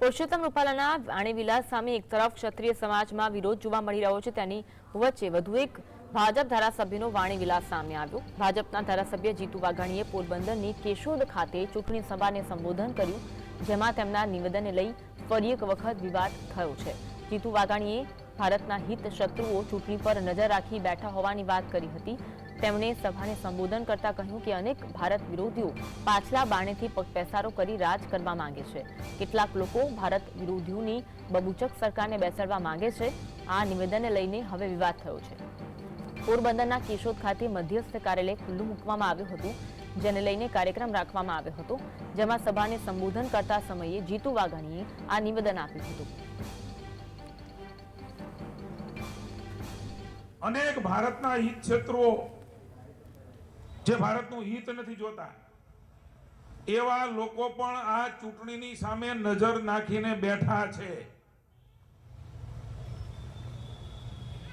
પુરુષોત્તમ રૂપાલાના વાણીવિલાસ સામે એક તરફ ક્ષત્રિય સમાજમાં વિરોધ જોવા મળી રહ્યો છે, તેની વચ્ચે વધુ એક ભાજપ ધારાસભ્યનો વાણીવિલાસ સામે આવ્યો. ભાજપના ધારાસભ્ય જીતુ વાઘાણીએ પોરબંદરની કેશોદ ખાતે ચૂંટણી સભાને સંબોધન કર્યું, જેમાં તેમના નિવેદનને લઈ ફરી એક વખત વિવાદ થયો છે. જીતુ વાઘાણીએ ભારતના હિત શત્રુઓ ચૂંટણી પર નજર રાખી બેઠા હોવાની વાત કરી હતી. તેમણે સભાને સંબોધન કરતા કહ્યું કે અનેક ભારત વિરોધીઓ પાછલા બાણેથી પગપેસારો કરી રાજ કરવા માંગે છે. કેટલાક લોકો ભારત વિરોધીઓની બબુચક સરકારને બેસાડવા માંગે છે. આ નિવેદનને લઈને હવે વિવાદ થયો છે. પોરબંદરના કેશોદ ખાતે મધ્યસ્થ કાર્યાલય ખુલ્લું મૂકવામાં આવ્યું હતું, જેને લઈને કાર્યક્રમ રાખવામાં આવ્યો હતો, જેમાં સભાને સંબોધન કરતા સમયે જીતુ વાઘાણીએ આ નિવેદન આપ્યું હતું. અનેક ભારતના હિત ક્ષેત્રો જે ભારતનું હિત નથી જોતા. એવા લોકો પણ આ ચૂંટણીની સામે નજર નાખીને બેઠા છે.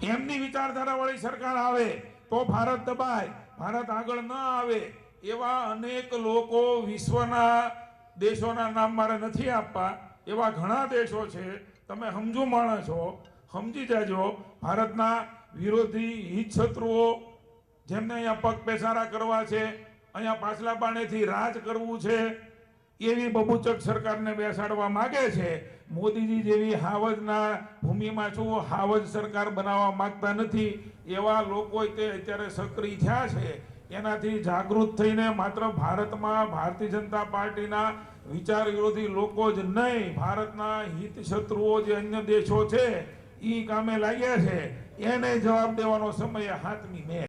એમની વિચારધારા વાળી સરકાર આવે તો ભારત દબાય ભારત આગળ ન આવે એવા અનેક લોકો વિશ્વના દેશોના નામ મારે નથી આપવા એવા ઘણા દેશો છે તમે સમજુ માણસ છો સમજી જાજો ભારતના વિરોધી હિત શત્રુઓ જેમને અહીંયા પગ પેસારા કરવા છે, અહીંયા પાછલા પાણેથી રાજ કરવું છે, એવી બબુચક સરકારને બેસાડવા માગે છે. મોદીજી જેવી હાવજના ભૂમિમાં છું હાવજ સરકાર બનાવવા માગતા નથી. એવા લોકો તે અત્યારે સક્રિય થયા છે. એનાથી જાગૃત થઈને માત્ર ભારતમાં ભારતીય જનતા પાર્ટીના વિચાર વિરોધી લોકો જ નહીં, ભારતના હિત શત્રુઓ જે અન્ય દેશો છે એ કામે લાગ્યા છે. એને જવાબ દેવાનો સમય હાથની મેં